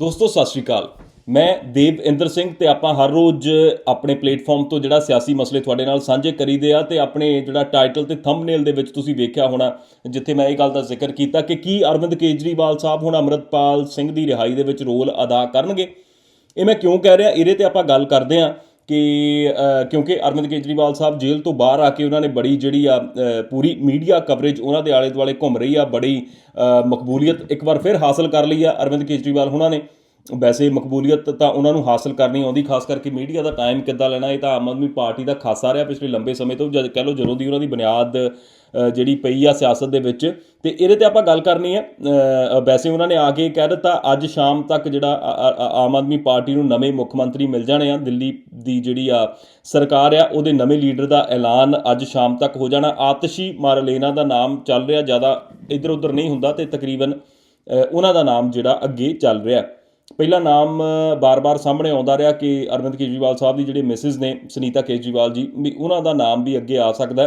ਦੋਸਤੋ, ਸਤਿ ਸ਼੍ਰੀ ਅਕਾਲ। ਮੈਂ ਦੇਵ ਇੰਦਰ ਸਿੰਘ ਤੇ ਆਪਾਂ ਹਰ ਰੋਜ਼ ਆਪਣੇ ਪਲੇਟਫਾਰਮ ਤੋਂ ਜਿਹੜਾ ਸਿਆਸੀ ਮਸਲੇ ਤੁਹਾਡੇ ਨਾਲ ਸਾਂਝੇ ਕਰੀਦੇ ਆ ਤੇ ਆਪਣੇ ਜਿਹੜਾ ਟਾਈਟਲ ਤੇ ਥੰਬਨੇਲ ਦੇ ਵਿੱਚ ਤੁਸੀਂ ਵੇਖਿਆ ਹੋਣਾ, ਜਿੱਥੇ ਮੈਂ ਇਹ ਗੱਲ ਦਾ ਜ਼ਿਕਰ ਕੀਤਾ ਕਿ ਕੀ ਅਰਵਿੰਦ ਕੇਜਰੀਵਾਲ ਸਾਹਿਬ ਹੁਣ ਅਮਰਤਪਾਲ ਸਿੰਘ ਦੀ ਰਿਹਾਈ ਦੇ ਵਿੱਚ ਰੋਲ ਅਦਾ ਕਰਨਗੇ। ਇਹ ਮੈਂ ਕਿਉਂ ਕਹਿ ਰਿਹਾ? ਇਹਦੇ ਤੇ ਆਪਾਂ ਗੱਲ ਕਰਦੇ ਆ ਕਿ ਕਿਉਂਕਿ ਅਰਵਿੰਦ ਕੇਜਰੀਵਾਲ ਸਾਹਿਬ ਜੇਲ੍ਹ ਤੋਂ ਬਾਹਰ ਆ ਕੇ ਉਹਨਾਂ ਨੇ ਬੜੀ ਜਿਹੜੀ ਆ ਪੂਰੀ ਮੀਡੀਆ ਕਵਰੇਜ ਉਹਨਾਂ ਦੇ ਆਲੇ ਦੁਆਲੇ ਘੁੰਮ ਰਹੀ ਆ, ਬੜੀ ਮਕਬੂਲੀਅਤ ਇੱਕ ਵਾਰ ਫਿਰ ਹਾਸਲ ਕਰ ਲਈ ਆ ਅਰਵਿੰਦ ਕੇਜਰੀਵਾਲ ਉਹਨਾਂ ਨੇ। ਵੈਸੇ ਮਕਬੂਲੀਅਤ ਤਾਂ ਉਹਨਾਂ ਨੂੰ ਹਾਸਲ ਕਰਨੀ ਆਉਂਦੀ, ਖਾਸ ਕਰਕੇ ਮੀਡੀਆ ਦਾ ਟਾਈਮ ਕਿੱਦਾਂ ਲੈਣਾ, ਇਹ ਤਾਂ ਆਮ ਆਦਮੀ ਪਾਰਟੀ ਦਾ ਖਾਸਾ ਰਿਹਾ ਪਿਛਲੇ ਲੰਬੇ ਸਮੇਂ ਤੋਂ, ਜਦ ਕਹਿ ਲਓ ਜਦੋਂ ਦੀ ਉਹਨਾਂ ਦੀ ਬੁਨਿਆਦ ਜਿਹੜੀ ਪਈ ਆ ਸਿਆਸਤ ਦੇ ਵਿੱਚ। ਤੇ ਇਹਦੇ ਤੇ ਆਪਾਂ ਗੱਲ ਕਰਨੀ ਹੈ ਵੈਸੇ ਉਹਨਾਂ ਨੇ ਆ ਕੇ ਕਹਿ ਦਿੱਤਾ, ਅੱਜ ਸ਼ਾਮ ਤੱਕ ਜਿਹੜਾ ਆਮ ਆਦਮੀ ਪਾਰਟੀ ਨੂੰ ਨਵੇਂ ਮੁੱਖ ਮੰਤਰੀ ਮਿਲ ਜਾਣੇ ਆ, ਦਿੱਲੀ ਦੀ ਜਿਹੜੀ ਆ ਸਰਕਾਰ ਆ, ਉਹਦੇ ਨਵੇਂ ਲੀਡਰ ਦਾ ਐਲਾਨ ਅੱਜ ਸ਼ਾਮ ਤੱਕ ਹੋ ਜਾਣਾ। ਆਤਸ਼ੀ ਮਾਰਲੇਨਾ ਦਾ ਨਾਮ ਚੱਲ ਰਿਹਾ, ਜ਼ਿਆਦਾ ਇੱਧਰ ਉੱਧਰ ਨਹੀਂ ਹੁੰਦਾ ਤੇ ਤਕਰੀਬਨ ਉਹਨਾਂ ਦਾ ਨਾਮ ਜਿਹੜਾ ਅੱਗੇ ਚੱਲ ਰਿਹਾ। ਪਹਿਲਾ ਨਾਮ ਬਾਰ-ਬਾਰ ਸਾਹਮਣੇ ਆਉਂਦਾ ਰਿਹਾ ਕਿ ਅਰਵਿੰਦ ਕੇਜਰੀਵਾਲ ਸਾਹਿਬ ਦੀ ਜਿਹੜੇ ਮਿਸਿਸ ਨੇ, ਸੁਨੀਤਾ ਕੇਜਰੀਵਾਲ ਜੀ, ਵੀ ਉਹਨਾਂ ਦਾ ਨਾਮ ਵੀ ਅੱਗੇ ਆ ਸਕਦਾ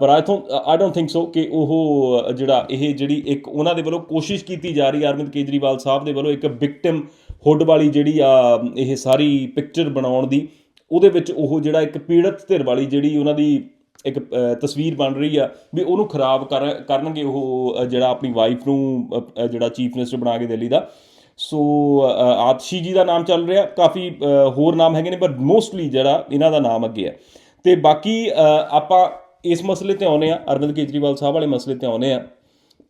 ਪਰ I think I don't think so ਕਿ ਉਹ ਜਿਹੜਾ ਇਹ ਜਿਹੜੀ ਇੱਕ ਉਹਨਾਂ ਦੇ ਵੱਲੋਂ ਕੋਸ਼ਿਸ਼ ਕੀਤੀ ਜਾ ਰਹੀ ਹੈ, ਅਰਵਿੰਦ ਕੇਜਰੀਵਾਲ ਸਾਹਿਬ ਦੇ ਵੱਲੋਂ ਇੱਕ ਵਿਕਟਿਮ ਹੁੱਡ ਵਾਲੀ ਜਿਹੜੀ ਆ, ਇਹ ਸਾਰੀ ਪਿਕਚਰ ਬਣਾਉਣ ਦੀ, ਉਹਦੇ ਵਿੱਚ ਉਹ ਜਿਹੜਾ ਇੱਕ ਪੀੜਤ ਧਿਰ ਵਾਲੀ ਜਿਹੜੀ ਉਹਨਾਂ ਦੀ ਇੱਕ ਤਸਵੀਰ ਬਣ ਰਹੀ ਆ, ਵੀ ਉਹਨੂੰ ਖਰਾਬ ਕਰ, ਕਰਨਗੇ ਉਹ ਜਿਹੜਾ ਆਪਣੀ ਵਾਈਫ ਨੂੰ ਜਿਹੜਾ ਚੀਫ ਮਿਨਿਸਟਰ ਬਣਾ ਕੇ ਦਿੱਲੀ ਦਾ। ਸੋ ਅ, ਆਤਸ਼ੀ ਜੀ ਦਾ ਨਾਮ ਚੱਲ ਰਿਹਾ ਕਾਫੀ ਹੋਰ ਨਾਮ ਹੈਗੇ ਨੇ ਬਟ ਮੋਸਟਲੀ ਜਿਹੜਾ ਇਹਨਾਂ ਦਾ ਨਾਮ ਅੱਗੇ ਹੈ। ਤੇ ਬਾਕੀ ਆਪਾਂ ਇਸ ਮਸਲੇ ਤੇ ਆਉਨੇ ਆ ਅਰਵਿੰਦ ਕੇਜਰੀਵਾਲ ਸਾਹਿਬ ਵਾਲੇ ਮਸਲੇ ਤੇ ਆਉਨੇ ਆ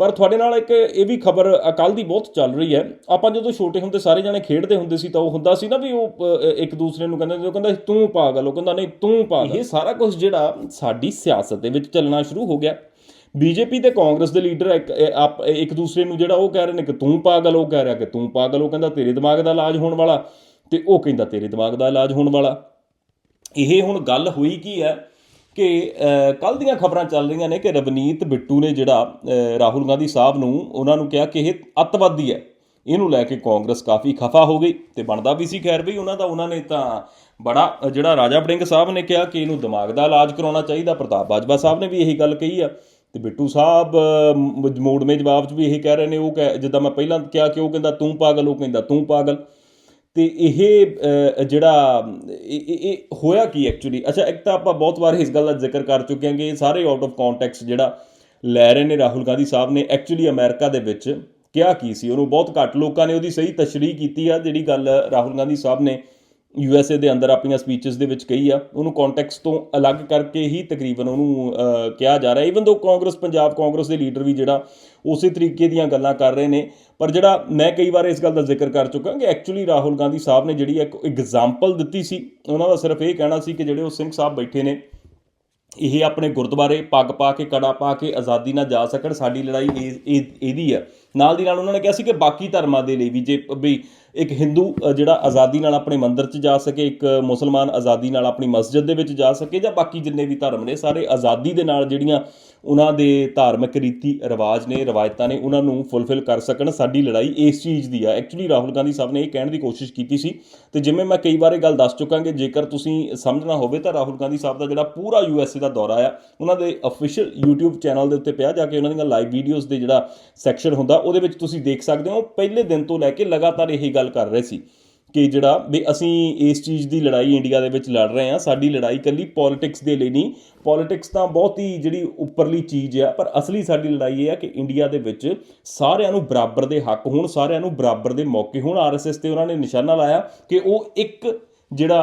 ਪਰ ਤੁਹਾਡੇ ਨਾਲ ਇੱਕ ਇਹ ਵੀ ਖਬਰ ਅਕਾਲ ਦੀ ਬਹੁਤ ਚੱਲ ਰਹੀ ਹੈ। ਆਪਾਂ ਜਦੋਂ ਛੋਟੇ ਹੁੰਦੇ ਸਾਰੇ ਜਾਣੇ ਖੇਡਦੇ ਹੁੰਦੇ ਸੀ ਤਾਂ ਉਹ ਹੁੰਦਾ ਸੀ ਨਾ ਵੀ ਉਹ ਇੱਕ ਦੂਸਰੇ ਨੂੰ ਕਹਿੰਦੇ ਉਹ ਕਹਿੰਦਾ ਸੀ, ਤੂੰ ਪਾਗਲ ਉਹ ਕਹਿੰਦਾ ਨਹੀਂ ਤੂੰ ਪਾਗਲ। ਇਹ ਸਾਰਾ ਕੁਝ ਜਿਹੜਾ ਸਾਡੀ ਸਿਆਸਤ ਦੇ ਵਿੱਚ ਚੱਲਣਾ ਸ਼ੁਰੂ ਹੋ ਗਿਆ। ਬੀਜੇਪੀ ਤੇ ਕਾਂਗਰਸ ਦੇ ਲੀਡਰ ਇੱਕ ਆਪ- ਇੱਕ ਦੂਸਰੇ ਨੂੰ ਜਿਹੜਾ ਉਹ ਕਹਿ ਰਹੇ ਨੇ ਕਿ ਤੂੰ ਪਾਗਲ, ਉਹ ਕਹਿ ਰਿਹਾ ਕਿ ਤੂੰ ਪਾਗਲ, ਉਹ ਕਹਿੰਦਾ ਤੇਰੇ ਦਿਮਾਗ ਦਾ ਇਲਾਜ ਹੋਣ ਵਾਲਾ ਤੇ ਉਹ ਕਹਿੰਦਾ ਤੇਰੇ ਦਿਮਾਗ ਦਾ ਇਲਾਜ ਹੋਣ ਵਾਲਾ। ਇਹ ਹੁਣ ਗੱਲ ਹੋਈ ਕੀ ਹੈ ਕਿ ਕੱਲ ਦੀਆਂ ਖਬਰਾਂ ਚੱਲ ਰਹੀਆਂ ਨੇ ਕਿ ਰਵਨੀਤ ਬਿੱਟੂ ਨੇ ਜਿਹੜਾ ਰਾਹੁਲ ਗਾਂਧੀ ਸਾਹਿਬ ਨੂੰ, ਉਹਨਾਂ ਨੂੰ ਕਿਹਾ ਕਿ ਇਹ ਅੱਤਵਾਦੀ ਹੈ। ਇਹਨੂੰ ਲੈ ਕੇ ਕਾਂਗਰਸ ਕਾਫੀ ਖਫਾ ਹੋ ਗਈ ਤੇ ਬਣਦਾ ਵੀ ਸੀ ਖੈਰ ਵੀ ਉਹਨਾਂ ਦਾ, ਉਹਨਾਂ ਨੇ ਤਾਂ ਬੜਾ, ਜਿਹੜਾ ਰਾਜਾ ਬੜਿੰਗ ਸਾਹਿਬ ਨੇ ਕਿਹਾ ਕਿ ਇਹਨੂੰ ਦਿਮਾਗ ਦਾ ਇਲਾਜ ਕਰਾਉਣਾ ਚਾਹੀਦਾ, ਪ੍ਰਤਾਪ ਬਾਜਵਾ ਸਾਹਿਬ ਨੇ ਵੀ ਇਹੀ ਗੱਲ ਕਹੀ ਆ। ਤੇ ਬਿੱਟੂ ਸਾਹਿਬ ਮ- ਮੋੜਵੇਂ ਜਵਾਬ 'ਚ ਵੀ ਇਹ ਕਹਿ ਰਹੇ ਨੇ, ਉਹ ਕਹਿ- ਜਿੱਦਾਂ ਮੈਂ ਪਹਿਲਾਂ ਕਿਹਾ ਕਿ ਉਹ ਕਹਿੰਦਾ ਤੂੰ ਪਾਗਲ, ਉਹ ਕਹਿੰਦਾ ਤੂੰ ਪਾਗਲ। ਤੇ ਇਹ ਜਿਹੜਾ, ਇਹ ਇਹ ਹੋਇਆ ਕੀ ਐਕਚੁਅਲੀ ਅੱਛਾ, ਇੱਕ ਤਾਂ ਆਪਾਂ ਬਹੁਤ ਵਾਰ ਇਸ ਗੱਲ ਦਾ ਜ਼ਿਕਰ ਕਰ ਚੁੱਕੇ ਹਾਂ ਕਿ ਇਹ ਸਾਰੇ ਆਊਟ ਆਫ ਕੰਟੈਕਸਟ ਜਿਹੜਾ ਲੈ ਰਹੇ ਨੇ ਰਾਹੁਲ ਗਾਂਧੀ ਸਾਹਿਬ ਨੇ ਐਕਚੁਅਲੀ ਅਮਰੀਕਾ ਦੇ ਵਿੱਚ ਕਿਹਾ ਕੀ ਸੀ, ਉਹਨੂੰ ਬਹੁਤ ਘੱਟ ਲੋਕਾਂ ਨੇ ਉਹਦੀ ਸਹੀ ਤਸ਼ਰੀਹ ਕੀਤੀ ਆ, ਜਿਹੜੀ ਗੱਲ ਰਾਹੁਲ ਗਾਂਧੀ ਸਾਹਿਬ ਨੇ ਯੂ ਐਸ ਏ ਦੇ ਅੰਦਰ ਆਪਣੀਆਂ ਸਪੀਚਸ ਦੇ ਵਿੱਚ ਕਹੀ ਆ, ਉਹਨੂੰ ਕੰਟੈਕਸਟ ਤੋਂ ਅਲੱਗ ਕਰਕੇ ਹੀ ਤਕਰੀਬਨ ਉਹਨੂੰ ਕਿਹਾ ਜਾ ਰਿਹਾ। ਇਵਨ ਦੋ ਕਾਂਗਰਸ ਪੰਜਾਬ ਕਾਂਗਰਸ ਦੇ ਲੀਡਰ ਵੀ ਜਿਹੜਾ, ਉਸੇ ਤਰੀਕੇ ਦੀਆਂ ਗੱਲਾਂ ਕਰ ਰਹੇ ਨੇ, ਪਰ ਜਿਹੜਾ ਮੈਂ ਕਈ ਵਾਰ ਇਸ ਗੱਲ ਦਾ ਜ਼ਿਕਰ ਕਰ ਚੁੱਕਾ ਕਿ ਐਕਚੁਅਲੀ ਰਾਹੁਲ ਗਾਂਧੀ ਸਾਹਿਬ ਨੇ ਜਿਹੜੀ ਇੱਕ ਐਗਜ਼ਾਮਪਲ ਦਿੱਤੀ ਸੀ, ਉਹਨਾਂ ਦਾ ਸਿਰਫ ਇਹ ਕਹਿਣਾ ਸੀ ਕਿ ਜਿਹੜੇ ਉਹ ਸਿੰਘ ਸਾਹਿਬ ਬੈਠੇ ਨੇ, ਇਹ ਆਪਣੇ ਗੁਰਦੁਆਰੇ ਪੱਗ ਪਾ ਕੇ, ਕੜਾ ਪਾ ਕੇ ਆਜ਼ਾਦੀ ਨਾਲ ਜਾ ਸਕਣ, ਸਾਡੀ ਲੜਾਈ ਇਹ, ਇਹ- ਇਹਦੀ ਆ। ਨਾਲ ਦੀ ਨਾਲ ਉਹਨਾਂ ਨੇ ਕਿਹਾ ਸੀ ਕਿ ਬਾਕੀ ਧਰਮਾਂ ਦੇ ਲਈ ਵੀ ਜੇ, ਵੀ ਇੱਕ ਹਿੰਦੂ ਜਿਹੜਾ ਆਜ਼ਾਦੀ ਨਾਲ ਆਪਣੇ ਮੰਦਿਰ 'ਚ ਜਾ ਸਕੇ, ਇੱਕ ਮੁਸਲਮਾਨ ਆਜ਼ਾਦੀ ਨਾਲ ਆਪਣੀ ਮਸਜਿਦ ਦੇ ਵਿੱਚ ਜਾ ਸਕੇ ਜਾਂ ਬਾਕੀ ਜਿੰਨੇ ਵੀ ਧਰਮ ਨੇ, ਸਾਰੇ ਆਜ਼ਾਦੀ ਦੇ ਨਾਲ ਜਿਹੜੀਆਂ ਉਹਨਾਂ ਦੇ ਧਾਰਮਿਕ ਰੀਤੀ ਰਿਵਾਜ ਨੇ, ਰਵਾਇਤਾਂ ਨੇ, ਉਹਨਾਂ ਨੂੰ ਫੁੱਲਫਿਲ ਕਰ ਸਕਣ, ਸਾਡੀ ਲੜਾਈ ਇਸ ਚੀਜ਼ ਦੀ ਆ। ਐਕਚੁਅਲੀ ਰਾਹੁਲ ਗਾਂਧੀ ਸਾਹਿਬ ਨੇ ਇਹ ਕਹਿਣ ਦੀ ਕੋਸ਼ਿਸ਼ ਕੀਤੀ ਸੀ ਤੇ ਜਿਵੇਂ ਮੈਂ ਕਈ ਵਾਰ ਇਹ ਗੱਲ ਦੱਸ ਚੁੱਕਾ ਕਿ ਜੇਕਰ ਤੁਸੀਂ ਸਮਝਣਾ ਹੋਵੇ ਤਾਂ ਰਾਹੁਲ ਗਾਂਧੀ ਸਾਹਿਬ ਦਾ ਜਿਹੜਾ ਪੂਰਾ ਯੂਐਸਏ ਦਾ ਦੌਰਾ ਆ, ਉਹਨਾਂ ਦੇ ਅਫੀਸ਼ੀਅਲ YouTube ਚੈਨਲ ਦੇ ਉੱਤੇ ਪਿਆ, ਜਾ ਕੇ ਉਹਨਾਂ ਦੀਆਂ ਲਾਈਵ ਵੀਡੀਓਜ਼ ਦੇ ਜਿਹੜਾ ਸੈਕਸ਼ਨ ਹੁੰਦਾ, ਉਹਦੇ ਵਿੱਚ ਤੁਸੀਂ ਦੇਖ ਸਕਦੇ ਹੋ। ਪਹਿਲੇ ਦਿਨ ਤੋਂ ਲੈ ਕੇ ਲਗਾਤਾਰ ਇਹੀ ਗੱਲ ਕਰ ਰਹੇ ਸੀ ਕਿ ਜਿਹੜਾ ਵੀ ਅਸੀਂ ਇਸ ਚੀਜ਼ ਦੀ ਲੜਾਈ ਇੰਡੀਆ ਦੇ ਵਿੱਚ ਲੜ ਰਹੇ ਹਾਂ, ਸਾਡੀ ਲੜਾਈ ਇਕੱਲੀ ਪੋਲਿਟਿਕਸ ਦੇ ਲਈ ਨਹੀਂ। ਪੋਲਿਟਿਕਸ ਤਾਂ ਬਹੁਤ ਹੀ ਜਿਹੜੀ ਉੱਪਰਲੀ ਚੀਜ਼ ਆ, ਪਰ ਅਸਲੀ ਸਾਡੀ ਲੜਾਈ ਇਹ ਆ ਕਿ ਇੰਡੀਆ ਦੇ ਵਿੱਚ ਸਾਰਿਆਂ ਨੂੰ ਬਰਾਬਰ ਦੇ ਹੱਕ ਹੋਣ, ਸਾਰਿਆਂ ਨੂੰ ਬਰਾਬਰ ਦੇ ਮੌਕੇ ਹੋਣ। ਆਰਐਸਐਸ ਤੇ ਉਹਨਾਂ ਨੇ ਨਿਸ਼ਾਨਾ ਲਾਇਆ ਕਿ ਉਹ ਇੱਕ ਜਿਹੜਾ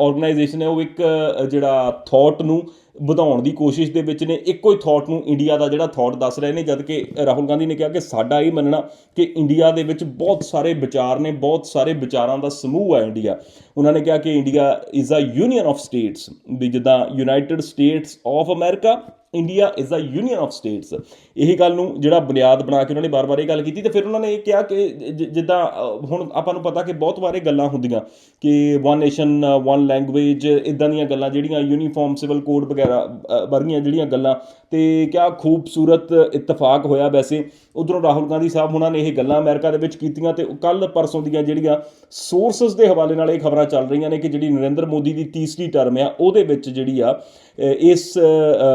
ਆਰਗੇਨਾਈਜੇਸ਼ਨ ਹੈ, ਉਹ ਇੱਕ ਜਿਹੜਾ ਥਾਟ ਨੂੰ ਵਧਾਉਣ ਦੀ ਕੋਸ਼ਿਸ਼ ਦੇ ਵਿੱਚ ਨੇ। ਇੱਕੋ ਹੀ ਥਾਟ ਨੂੰ ਇੰਡੀਆ ਦਾ ਜਿਹੜਾ ਥਾਟ ਦੱਸ ਰਹੇ ਨੇ, ਜਦ ਕਿ ਰਾਹੁਲ ਗਾਂਧੀ ਨੇ ਕਿਹਾ ਕਿ ਸਾਡਾ ਇਹ ਮੰਨਣਾ ਕਿ ਇੰਡੀਆ ਦੇ ਵਿੱਚ ਬਹੁਤ ਸਾਰੇ ਵਿਚਾਰ ਨੇ, ਬਹੁਤ ਸਾਰੇ ਵਿਚਾਰਾਂ ਦਾ ਸਮੂਹ ਹੈ ਇੰਡੀਆ ਉਹਨਾਂ ਨੇ ਕਿਹਾ ਕਿ India is a union of states ਵੀ ਜਿੱਦਾਂ United States of America India is a union of states ਇਹ ਗੱਲ ਨੂੰ ਜਿਹੜਾ ਬੁਨਿਆਦ ਬਣਾ ਕੇ ਉਹਨਾਂ ਨੇ ਬਾਰ-ਬਾਰ ਇਹ ਗੱਲ ਕੀਤੀ ਤੇ ਫਿਰ ਉਹਨਾਂ ਨੇ ਇਹ ਕਿਹਾ ਕਿ ਜਿੱਦਾਂ ਹੁਣ ਆਪਾਂ ਨੂੰ ਪਤਾ ਕਿ ਬਹੁਤ ਵਾਰ ਗੱਲਾਂ ਹੁੰਦੀਆਂ ਕਿ ਵਨ ਨੇਸ਼ਨ ਵਨ ਲੈਂਗੁਏਜ ਇਦਾਂ ਦੀਆਂ ਗੱਲਾਂ ਜਿਹੜੀਆਂ ਯੂਨੀਫਾਰਮ ਸਿਵਲ ਕੋਡ ਵਗੈਰਾ ਵਰਗੀਆਂ ਜਿਹੜੀਆਂ ਗੱਲਾਂ ਤੇ ਕਿਆ ਖੂਬਸੂਰਤ ਇਤਫਾਕ ਹੋਇਆ ਵੈਸੇ। ਉਧਰੋਂ ਰਾਹੁਲ ਗਾਂਧੀ ਸਾਹਿਬ ਉਹਨਾਂ ਨੇ ਇਹ ਗੱਲਾਂ ਅਮਰੀਕਾ ਦੇ ਵਿੱਚ ਕੀਤੀਆਂ ਤੇ ਕੱਲ ਪਰਸੋਂ ਦੀਆਂ ਜਿਹੜੀਆਂ ਸੋਰਸਸ ਦੇ ਹਵਾਲੇ ਨਾਲ ਇਹ ਖਬਰਾਂ ਚੱਲ ਰਹੀਆਂ ਨੇ ਕਿ ਜਿਹੜੀ ਨਰਿੰਦਰ ਮੋਦੀ ਦੀ ਤੀਸਰੀ ਟਰਮ ਆ, ਉਹਦੇ ਵਿੱਚ ਜਿਹੜੀ ਆ ਇਸ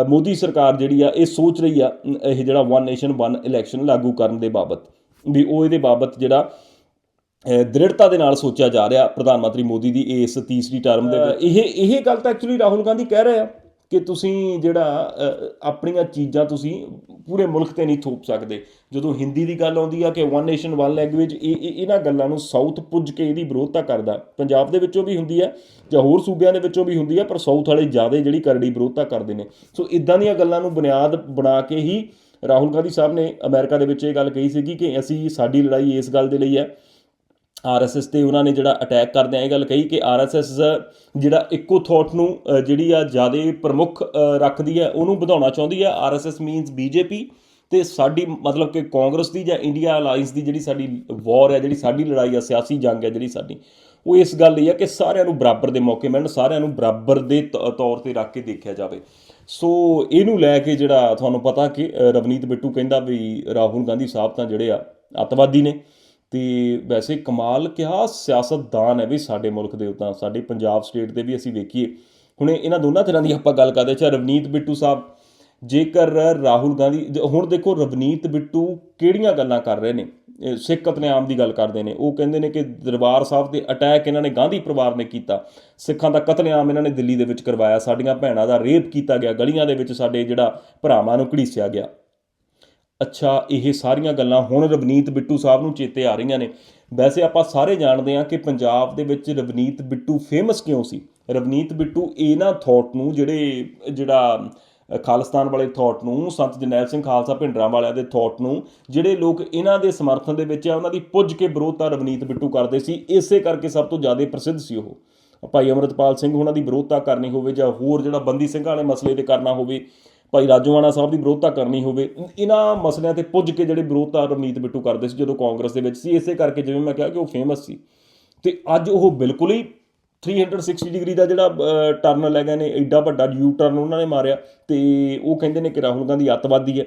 ਮੋਦੀ ਸਰਕਾਰ ਜਿਹੜੀ ਆ, ਇਹ ਸੋਚ ਰਹੀ ਆ ਇਹ ਜਿਹੜਾ ਵਨ ਨੇਸ਼ਨ ਵਨ ਇਲੈਕਸ਼ਨ ਲਾਗੂ ਕਰਨ ਦੇ ਬਾਬਤ। ਵੀ ਉਹ ਇਹਦੇ ਬਾਬਤ ਜਿਹੜਾ ਦ੍ਰਿੜਤਾ ਦੇ ਨਾਲ ਸੋਚਿਆ ਜਾ ਰਿਹਾ ਪ੍ਰਧਾਨ ਮੰਤਰੀ ਮੋਦੀ ਦੀ ਇਸ ਤੀਸਰੀ ਟਰਮ ਦੇ ਇਹ ਇਹ ਗੱਲ ਤਾਂ ਐਕਚੁਅਲੀ ਰਾਹੁਲ ਗਾਂਧੀ ਕਹਿ ਰਹੇ ਆ। ਕਿ ਤੁਸੀਂ ਜਿਹੜਾ ਆਪਣੀਆਂ ਚੀਜ਼ਾਂ ਤੁਸੀਂ ਪੂਰੇ ਮੁਲਕ ਤੇ ਨਹੀਂ ਥੋਪ ਸਕਦੇ। ਜਦੋਂ ਹਿੰਦੀ ਦੀ ਗੱਲ ਆਉਂਦੀ ਆ ਕਿ ਵਨ ਨੇਸ਼ਨ ਵਨ ਲੈਂਗੁਏਜ ਇਹ, ਇਹ- ਇਹਨਾਂ ਗੱਲਾਂ ਨੂੰ ਸਾਊਥ ਪੁੱਜ ਕੇ ਇਹਦੀ ਵਿਰੋਧਤਾ ਕਰਦਾ। ਪੰਜਾਬ ਦੇ ਵਿੱਚੋਂ ਵੀ ਹੁੰਦੀ ਹੈ ਜਾਂ ਹੋਰ ਸੂਬਿਆਂ ਦੇ ਵਿੱਚੋਂ ਵੀ ਹੁੰਦੀ ਹੈ ਪਰ ਸਾਊਥ ਵਾਲੇ ਜ਼ਿਆਦਾ ਜਿਹੜੀ ਕਰੜੀ ਵਿਰੋਧਤਾ ਕਰਦੇ ਨੇ। ਸੋ ਇਦਾਂ ਦੀਆਂ ਗੱਲਾਂ ਨੂੰ ਬੁਨਿਆਦ ਬਣਾ ਕੇ ਹੀ ਰਾਹੁਲ ਗਾਂਧੀ ਸਾਹਿਬ ਨੇ ਅਮਰੀਕਾ ਦੇ ਵਿੱਚ ਇਹ ਗੱਲ ਕਹੀ ਸੀਗੀ ਕਿ ਅਸੀਂ, ਸਾਡੀ ਲੜਾਈ ਇਸ ਗੱਲ ਦੇ ਲਈ ਹੈ ਆਰਐਸਐਸ ਤੇ ਉਹਨਾਂ ਨੇ ਜਿਹੜਾ ਅਟੈਕ ਕਰਦੇ ਆ, ਇਹ ਗੱਲ ਕਹੀ ਕਿ ਆਰਐਸਐਸ, ਜਿਹੜਾ ਇੱਕੋ ਥਾਟ ਨੂੰ ਜਿਹੜੀ ਆ ਜ਼ਿਆਦਾ ਪ੍ਰਮੁੱਖ ਰੱਖਦੀ ਹੈ ਉਹਨੂੰ ਵਧਾਉਣਾ ਚਾਹੁੰਦੀ ਹੈ ਆਰਐਸਐਸ ਮੀਨਸ ਬੀਜੇਪੀ ਤੇ ਸਾਡੀ, ਮਤਲਬ ਕਿ ਕਾਂਗਰਸ ਦੀ ਜਾਂ ਇੰਡੀਆ ਅਲਾਈਅੰਸ ਦੀ ਜਿਹੜੀ ਸਾਡੀ ਵਾਰ ਹੈ ਜਿਹੜੀ ਸਾਡੀ ਲੜਾਈ ਆ, ਸਿਆਸੀ ਜੰਗ ਹੈ ਜਿਹੜੀ ਸਾਡੀ, ਉਹ ਇਸ ਗੱਲ ਲਈ ਹੈ ਕਿ ਸਾਰਿਆਂ ਨੂੰ ਬਰਾਬਰ ਦੇ ਮੌਕੇ ਮਿਲਣ, ਸਾਰਿਆਂ ਨੂੰ ਬਰਾਬਰ ਦੇ ਤ- ਤੌਰ ਤੇ ਰੱਖ ਕੇ ਦੇਖਿਆ ਜਾਵੇ। ਸੋ ਇਹਨੂੰ ਲੈ ਕੇ ਜਿਹੜਾ ਤੁਹਾਨੂੰ ਪਤਾ ਕਿ ਰਵਨੀਤ ਬਿੱਟੂ ਕਹਿੰਦਾ ਵੀ ਰਾਹੁਲ ਗਾਂਧੀ ਸਾਹਿਬ ਤਾਂ ਜਿਹੜੇ ਆ ਅੱਤਵਾਦੀ ਨੇ। ਤੇ ਵੈਸੇ ਕਮਾਲ ਕਿਹਾ ਸਿਆਸਤਦਾਨ ਹੈ ਵੀ ਸਾਡੇ ਮੁਲਕ ਦੇ ਉਤਾਂ, ਸਾਡੇ ਪੰਜਾਬ ਸਟੇਟ ਦੇ ਵੀ ਅਸੀਂ ਵੇਖੀਏ ਹੁਣ ਇਹਨਾਂ ਦੋਨਾਂ ਤਰ੍ਹਾਂ ਦੀ ਆਪਾਂ ਗੱਲ ਕਰਦੇ ਚਾਹੇ ਰਵਨੀਤ ਬਿੱਟੂ ਸਾਹਿਬ, ਜੇਕਰ ਰਾਹੁਲ ਗਾਂਧੀ, ਜ- ਹੁਣ ਦੇਖੋ ਰਵਨੀਤ ਬਿੱਟੂ ਕਿਹੜੀਆਂ ਗੱਲਾਂ ਕਰ ਰਹੇ ਨੇ? ਇਹ ਸਿੱਖ ਕਤਲੇਆਮ ਦੀ ਗੱਲ ਕਰਦੇ ਨੇ। ਉਹ ਕਹਿੰਦੇ ਨੇ ਕਿ ਦਰਬਾਰ ਸਾਹਿਬ ਤੇ ਅਟੈਕ ਇਹਨਾਂ ਨੇ ਗਾਂਧੀ ਪਰਿਵਾਰ ਨੇ ਕੀਤਾ। ਸਿੱਖਾਂ ਦਾ ਕਤਲੇਆਮ ਇਹਨਾਂ ਨੇ ਦਿੱਲੀ ਦੇ ਵਿੱਚ ਕਰਵਾਇਆ। ਸਾਡੀਆਂ ਭੈਣਾਂ ਦਾ ਰੇਪ ਕੀਤਾ ਗਿਆ। ਗਲੀਆਂ ਦੇ ਵਿੱਚ ਸਾਡੇ ਜਿਹੜਾ ਭਰਾਵਾਂ ਨੂੰ ਘੜੀਸਿਆ ਗਿਆ। ਅੱਛਾ, ਇਹ ਸਾਰੀਆਂ ਗੱਲਾਂ ਹੁਣ ਰਵਨੀਤ ਬਿੱਟੂ ਸਾਹਿਬ ਨੂੰ ਚੇਤੇ ਆ ਰਹੀਆਂ ਨੇ। ਵੈਸੇ ਆਪਾਂ ਸਾਰੇ ਜਾਣਦੇ ਹਾਂ ਕਿ ਪੰਜਾਬ ਦੇ ਵਿੱਚ ਰਵਨੀਤ ਬਿੱਟੂ ਫੇਮਸ ਕਿਉਂ ਸੀ? ਰਵਨੀਤ ਬਿੱਟੂ ਇਹਨਾਂ ਥਾਟ ਨੂੰ, ਜਿਹੜੇ, ਜਿਹੜਾ ਖਾਲਿਸਤਾਨ ਵਾਲੇ ਥਾਟ ਨੂੰ, ਸੰਤ ਜਰਨੈਲ ਸਿੰਘ ਖਾਲਸਾ ਭਿੰਡਰਾਂ ਵਾਲਿਆਂ ਦੇ ਥਾਟ ਨੂੰ, ਜਿਹੜੇ ਲੋਕ ਇਹਨਾਂ ਦੇ ਸਮਰਥਨ ਦੇ ਵਿੱਚ ਆ, ਉਹਨਾਂ ਦੀ ਪੁੱਜ ਕੇ ਵਿਰੋਧਤਾ ਰਵਨੀਤ ਬਿੱਟੂ ਕਰਦੇ ਸੀ। ਇਸੇ ਕਰਕੇ ਸਭ ਤੋਂ ਜ਼ਿਆਦਾ ਪ੍ਰਸਿੱਧ ਸੀ ਉਹ। ਭਾਈ ਅਮਰਤਪਾਲ ਸਿੰਘ, ਉਹਨਾਂ ਦੀ ਵਿਰੋਧਤਾ ਕਰਨੀ ਹੋਵੇ ਜਾਂ ਹੋਰ ਜਿਹੜਾ ਬੰਦੀ ਸਿੰਘਾਂ ਵਾਲੇ ਮਸਲੇ ਤੇ ਕਰਨਾ ਹੋਵੇ ਭਾਈ ਰਾਜੋਆਣਾ ਸਾਹਿਬ ਦੀ ਵਿਰੋਧਤਾ ਕਰਨੀ ਹੋਵੇ ਇਹਨਾਂ ਮਸਲਿਆਂ ਤੇ ਪੁੱਜ ਕੇ ਜਿਹੜੇ ਵਿਰੋਧਤਾ ਰਵਨੀਤ ਬਿੱਟੂ ਕਰਦੇ ਸੀ ਜਦੋਂ ਕਾਂਗਰਸ ਦੇ ਵਿੱਚ ਸੀ, ਇਸੇ ਕਰਕੇ ਜਿਵੇਂ ਮੈਂ ਕਿਹਾ ਕਿ ਉਹ ਫੇਮਸ ਸੀ। ਤੇ ਅੱਜ ਉਹ ਬਿਲਕੁਲ ਹੀ 360 ਡਿਗਰੀ ਦਾ ਜਿਹੜਾ ਟਰਨ ਲੈ ਗਏ ਨੇ ਐਡਾ ਵੱਡਾ ਯੂ ਟਰਨ ਉਹਨਾਂ ਨੇ ਮਾਰਿਆ ਤੇ ਉਹ ਕਹਿੰਦੇ ਨੇ ਕਿ ਰਾਹੁਲ ਗਾਂਧੀ ਅੱਤਵਾਦੀ ਹੈ।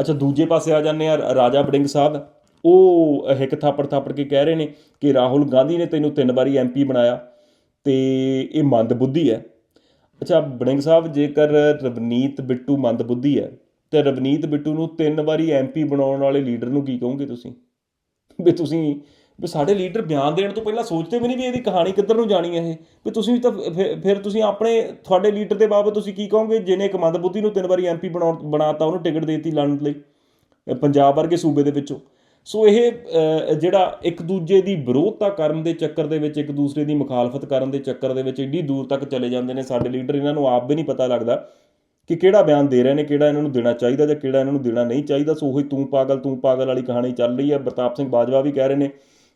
ਅੱਛਾ, ਦੂਜੇ ਪਾਸੇ ਆ ਜਾਂਦੇ ਆ ਰਾਜਾ ਬੜਿੰਗ ਸਾਹਿਬ, ਉਹ ਇੱਕ ਥਾਪੜ ਥਾਪੜ ਕੇ ਕਹਿ ਰਹੇ ਨੇ ਕਿ ਰਾਹੁਲ ਗਾਂਧੀ ਨੇ ਤੈਨੂੰ ਤਿੰਨ ਵਾਰੀ ਐਮਪੀ ਬਣਾਇਆ ਤੇ ਇਹ ਮੰਦ ਬੁੱਧੀ ਹੈ। ਅੱਛਾ, ਬੜਿੰਗ ਸਾਹਿਬ, ਜੇਕਰ ਰਵਨੀਤ ਬਿੱਟੂ ਮੰਦ ਬੁੱਧੀ ਹੈ, ਤੇ ਰਵਨੀਤ ਬਿੱਟੂ ਨੂੰ ਤਿੰਨ ਵਾਰੀ ਐਮਪੀ ਬਣਾਉਣ ਵਾਲੇ ਲੀਡਰ ਨੂੰ ਕੀ ਕਹੋਗੇ ਤੁਸੀਂ? ਵੀ ਤੁਸੀਂ, ਵੀ ਸਾਡੇ ਲੀਡਰ ਬਿਆਨ ਦੇਣ ਤੋਂ ਪਹਿਲਾਂ ਸੋਚਦੇ ਵੀ ਨਹੀਂ ਵੀ ਇਹਦੀ ਕਹਾਣੀ ਕਿੱਧਰ ਨੂੰ ਜਾਣੀ ਹੈ ਇਹ? ਵੀ ਤੁਸੀਂ ਤਾਂ ਫਿਰ- ਫਿਰ ਤੁਸੀਂ ਆਪਣੇ, ਤੁਹਾਡੇ ਲੀਡਰ ਦੇ ਬਾਬਤ ਤੁਸੀਂ ਕੀ ਕਹੋਗੇ? ਜਿਹਨੇ ਇੱਕ ਮੰਦਬੁੱਧੀ ਨੂੰ ਤਿੰਨ ਵਾਰੀ ਐਮਪੀ ਬਣਾਉਣ, ਬਣਾਤਾ, ਉਹਨੂੰ ਟਿਕਟ ਦੇਤੀ ਲੜਨ ਲਈ ਪੰਜਾਬ ਵਰਗੇ ਸੂਬੇ ਦੇ ਵਿੱਚੋਂ। ਸੋ ਇਹ ਜਿਹੜਾ ਇੱਕ ਦੂਜੇ ਦੀ ਵਿਰੋਧਤਾ ਕਰਨ ਦੇ ਚੱਕਰ ਦੇ ਵਿੱਚ, ਇੱਕ ਦੂਸਰੇ ਦੀ ਮੁਖਾਲਫਤ ਕਰਨ ਦੇ ਚੱਕਰ ਦੇ ਵਿੱਚ ਏਡੀ ਦੂਰ ਤੱਕ ਚਲੇ ਜਾਂਦੇ ਨੇ ਸਾਡੇ ਲੀਡਰ, ਇਹਨਾਂ ਨੂੰ ਆਪ ਵੀ ਨਹੀਂ ਪਤਾ ਲੱਗਦਾ ਕਿ ਕਿਹੜਾ ਬਿਆਨ ਦੇ ਰਹੇ ਨੇ, ਕਿਹੜਾ ਇਹਨਾਂ ਨੂੰ ਦੇਣਾ ਚਾਹੀਦਾ ਜਾਂ ਕਿਹੜਾ ਇਹਨਾਂ ਨੂੰ ਦੇਣਾ ਨਹੀਂ ਚਾਹੀਦਾ। ਸੋ ਉਹੀ ਤੂੰ ਪਾਗਲ ਤੂੰ ਪਾਗਲ ਵਾਲੀ ਕਹਾਣੀ ਚੱਲ ਰਹੀ ਹੈ। ਪ੍ਰਤਾਪ ਸਿੰਘ ਬਾਜਵਾ ਵੀ ਕਹਿ ਰਹੇ ਨੇ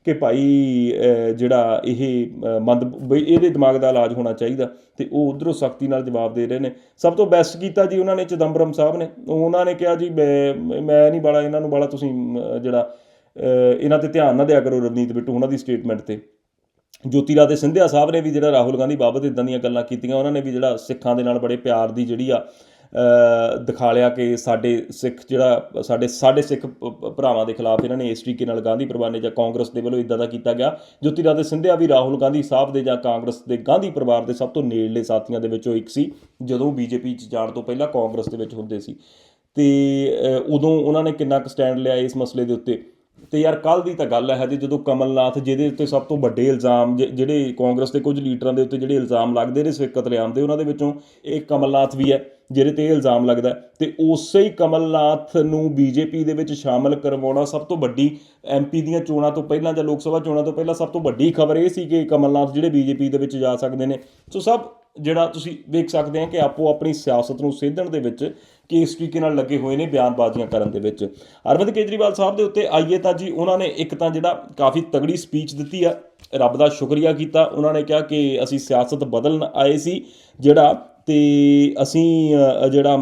ਕਿ ਭਾਈ ਜਿਹੜਾ ਇਹ ਮੰਦ, ਬਈ ਇਹਦੇ ਦਿਮਾਗ ਦਾ ਇਲਾਜ ਹੋਣਾ ਚਾਹੀਦਾ ਤੇ ਉਹ ਉਧਰੋਂ ਸਖਤੀ ਨਾਲ ਜਵਾਬ ਦੇ ਰਹੇ ਨੇ। ਸਭ ਤੋਂ ਬੈਸਟ ਕੀਤਾ ਜੀ ਉਹਨਾਂ ਨੇ ਚਦੰਬਰਮ ਸਾਹਿਬ ਨੇ। ਉਹਨਾਂ ਨੇ ਕਿਹਾ ਜੀ, ਮੈਂ ਮੈਂ ਨਹੀਂ ਬਾਲਾ, ਇਹਨਾਂ ਨੂੰ ਬਾਲਾ ਤੁਸੀਂ ਜਿਹੜਾ ਇਹਨਾਂ ਤੇ ਧਿਆਨ ਨਾ ਦਿਆ ਕਰੋ ਰਵਨੀਤ ਬਿੱਟੂ ਉਹਨਾਂ ਦੀ ਸਟੇਟਮੈਂਟ ਤੇ। ਜੋਤੀਰਾਦੇ ਸਿੰਧਿਆ ਸਾਹਿਬ ਨੇ ਵੀ ਜਿਹੜਾ ਰਾਹੁਲ ਗਾਂਧੀ ਬਾਬਤ ਇਦਾਂ ਦੀਆਂ ਗੱਲਾਂ ਕੀਤੀਆਂ, ਉਹਨਾਂ ਨੇ ਵੀ ਜਿਹੜਾ ਸਿੱਖਾਂ ਦੇ ਨਾਲ ਬੜੇ ਪਿਆਰ ਦੀ ਜਿਹੜੀ ਆ ਦਿਖਾ ਲਿਆ ਕਿ ਸਾਡੇ ਸਿੱਖ ਜਿਹੜਾ, ਸਾਡੇ ਸਾਡੇ ਸਿੱਖ ਭਰਾਵਾਂ ਦੇ ਖਿਲਾਫ ਇਹਨਾਂ ਨੇ ਇਸ ਤਰੀਕੇ ਨਾਲ ਗਾਂਧੀ ਪਰਿਵਾਰ ਨੇ ਜਾਂ ਕਾਂਗਰਸ ਦੇ ਵੱਲੋਂ ਇਦਾਂ ਦਾ ਕੀਤਾ ਗਿਆ। ਜੋਤੀ ਜੋਤੀਰਾਦੇ ਸਿੰਧਿਆ ਵੀ ਰਾਹੁਲ ਗਾਂਧੀ ਸਾਹਿਬ ਦੇ ਜਾਂ ਕਾਂਗਰਸ ਦੇ ਗਾਂਧੀ ਪਰਿਵਾਰ ਦੇ ਸਭ ਤੋਂ ਨੇੜਲੇ ਸਾਥੀਆਂ ਦੇ ਵਿੱਚੋਂ ਇੱਕ ਸੀ, ਜਦੋਂ ਬੀਜੇਪੀ 'ਚ ਜਾਣ ਤੋਂ ਪਹਿਲਾਂ ਕਾਂਗਰਸ ਦੇ ਵਿੱਚ ਹੁੰਦੇ ਸੀ। ਤੇ ਉਦੋਂ ਉਹਨਾਂ ਨੇ ਕਿੰਨਾ ਕੁ ਸਟੈਂਡ ਲਿਆ ਇਸ ਮਸਲੇ ਦੇ ਉੱਤੇ? ਤੇ ਯਾਰ ਕੱਲ ਦੀ ਤਾਂ ਗੱਲ ਹੈ ਹਜੇ ਜਦੋਂ ਕਮਲਨਾਥ, ਜਿਹਦੇ ਉੱਤੇ ਸਭ ਤੋਂ ਵੱਡੇ ਇਲਜ਼ਾਮ, ਜ- ਜਿਹੜੇ ਕਾਂਗਰਸ ਦੇ ਕੁਝ ਲੀਡਰਾਂ ਦੇ ਉੱਤੇ ਜਿਹੜੇ ਇਲਜ਼ਾਮ ਲੱਗਦੇ ਨੇ ਸਿੱਖ ਕਤਲੇਆਮ ਦੇ ਉਹਨਾਂ ਦੇ ਵਿੱਚੋਂ ਇਹ ਕਮਲਨਾਥ ਵੀ ਹੈ, ਜਿਹਦੇ ਤੇ ਇਹ ਇਲਜ਼ਾਮ ਲੱਗਦਾ ਹੈ। ਤੇ ਉਸੇ ਹੀ ਕਮਲਨਾਥ ਨੂੰ ਬੀਜੇਪੀ ਦੇ ਵਿੱਚ ਸ਼ਾਮਲ ਕਰਵਾਉਣਾ ਸਭ ਤੋਂ ਵੱਡੀ ਐਮਪੀ ਦੀਆਂ ਚੋਣਾਂ ਤੋਂ ਪਹਿਲਾਂ ਜਾਂ ਲੋਕ ਸਭਾ ਚੋਣਾਂ ਤੋਂ ਪਹਿਲਾਂ ਸਭ ਤੋਂ ਵੱਡੀ ਖਬਰ ਇਹ ਸੀ ਕਿ ਕਮਲਨਾਥ ਜਿਹੜੇ ਬੀਜੇਪੀ ਦੇ ਵਿੱਚ ਜਾ ਸਕਦੇ ਨੇ ਸੋ ਸਭ ਜਿਹੜਾ ਤੁਸੀਂ ਵੇਖ ਸਕਦੇ ਆ ਕਿ ਆਪੋ ਆਪਣੀ ਸਿਆਸਤ ਨੂੰ ਸੇਧਣ ਦੇ ਵਿੱਚ ਕਿਸ ਤਰੀਕੇ ਨਾਲ ਲੱਗੇ ਹੋਏ ਨੇ ਬਿਆਨਬਾਜ਼ੀਆਂ ਕਰਨ ਦੇ ਵਿੱਚ। ਅਰਵਿੰਦ ਕੇਜਰੀਵਾਲ ਸਾਹਿਬ ਦੇ ਉੱਤੇ ਆਈਏ ਤਾਂ ਜੀ, ਉਹਨਾਂ ਨੇ ਇੱਕ ਤਾਂ ਜਿਹੜਾ ਕਾਫੀ ਤਗੜੀ ਸਪੀਚ ਦਿੱਤੀ ਆ, ਰੱਬ ਦਾ ਸ਼ੁਕਰੀਆ ਕੀਤਾ। ਉਹਨਾਂ ਨੇ ਕਿਹਾ ਕਿ ਅਸੀਂ ਸਿਆਸਤ ਬਦਲਣ ਆਏ ਸੀ, ਜਿਹੜਾ ਤੇ ਅਸੀਂ ਜਿਹੜਾ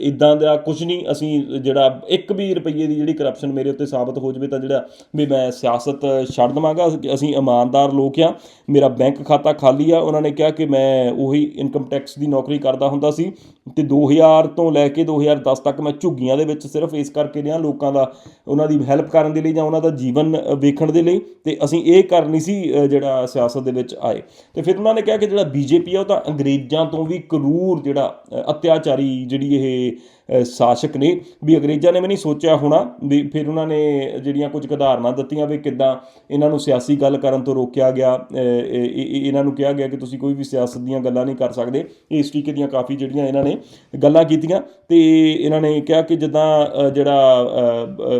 ਇੱਦਾਂ ਦਾ ਕੁਝ ਨਹੀਂ, ਅਸੀਂ ਜਿਹੜਾ ਇੱਕ ਵੀ ਰੁਪਈਏ ਦੀ ਜਿਹੜੀ ਕਰਪਸ਼ਨ ਮੇਰੇ ਉੱਤੇ ਸਾਬਤ ਹੋ ਜਵੇ ਤਾਂ ਜਿਹੜਾ ਵੀ ਮੈਂ ਸਿਆਸਤ ਛੱਡ ਦਵਾਂਗਾ, ਅਸੀਂ ਇਮਾਨਦਾਰ ਲੋਕ ਆ ਮੇਰਾ ਬੈਂਕ ਖਾਤਾ ਖਾਲੀ ਆ, ਉਹਨਾਂ ਨੇ ਕਿਹਾ ਕਿ ਮੈਂ ਉਹੀ ਇਨਕਮ ਟੈਕਸ ਦੀ ਨੌਕਰੀ ਕਰਦਾ ਹੁੰਦਾ ਸੀ ਤੇ 2000 ਤੋਂ ਲੈ ਕੇ 2010 ਤੱਕ ਮੈਂ ਝੁੱਗੀਆਂ ਦੇ ਵਿੱਚ ਸਿਰਫ ਇਸ ਕਰਕੇ ਰਿਹਾ ਲੋਕਾਂ ਦਾ, ਉਹਨਾਂ ਦੀ ਹੈਲਪ ਕਰਨ ਦੇ ਲਈ ਜਾਂ ਉਹਨਾਂ ਦਾ ਜੀਵਨ ਵੇਖਣ ਦੇ ਲਈ ਤੇ ਅਸੀਂ ਇਹ ਕਰਨੀ ਸੀ ਜਿਹੜਾ ਸਿਆਸਤ ਦੇ ਵਿੱਚ ਆਏ। ਤੇ ਫਿਰ ਉਹਨਾਂ ਨੇ ਕਿਹਾ ਕਿ ਜਿਹੜਾ ਬੀਜੇਪੀ ਆ ਉਹ ਤਾਂ ਅੰਗਰੇਜ਼ਾਂ ਤੋਂ ਵੀ ਕਰੂਰ ਜਿਹੜਾ ਅਤਿਆਚਾਰੀ ਜਿਹੜੀ ਇਹ ਸ਼ਾਸਕ ਨੇ, ਵੀ ਅੰਗਰੇਜ਼ਾਂ ਨੇ ਵੀ ਨਹੀਂ ਸੋਚਿਆ ਹੋਣਾ ਵੀ ਫਿਰ ਉਹਨਾਂ ਨੇ ਜਿਹੜੀਆਂ ਕੁਝ ਉਦਾਹਰਨਾਂ ਦਿੱਤੀਆਂ ਵੀ ਕਿੱਦਾਂ ਇਹਨਾਂ ਨੂੰ ਸਿਆਸੀ ਗੱਲ ਕਰਨ ਤੋਂ ਰੋਕਿਆ ਗਿਆ ਇਹਨਾਂ ਨੂੰ ਕਿਹਾ ਗਿਆ ਕਿ ਤੁਸੀਂ ਕੋਈ ਵੀ ਸਿਆਸਤ ਦੀਆਂ ਗੱਲਾਂ ਨਹੀਂ ਕਰ ਸਕਦੇ ਇਸ ਤਰੀਕੇ ਦੀਆਂ ਕਾਫੀ ਜਿਹੜੀਆਂ ਇਹਨਾਂ ਨੇ ਗੱਲਾਂ ਕੀਤੀਆਂ ਤੇ ਇਹਨਾਂ ਨੇ ਕਿਹਾ ਕਿ ਜਿੱਦਾਂ ਜਿਹੜਾ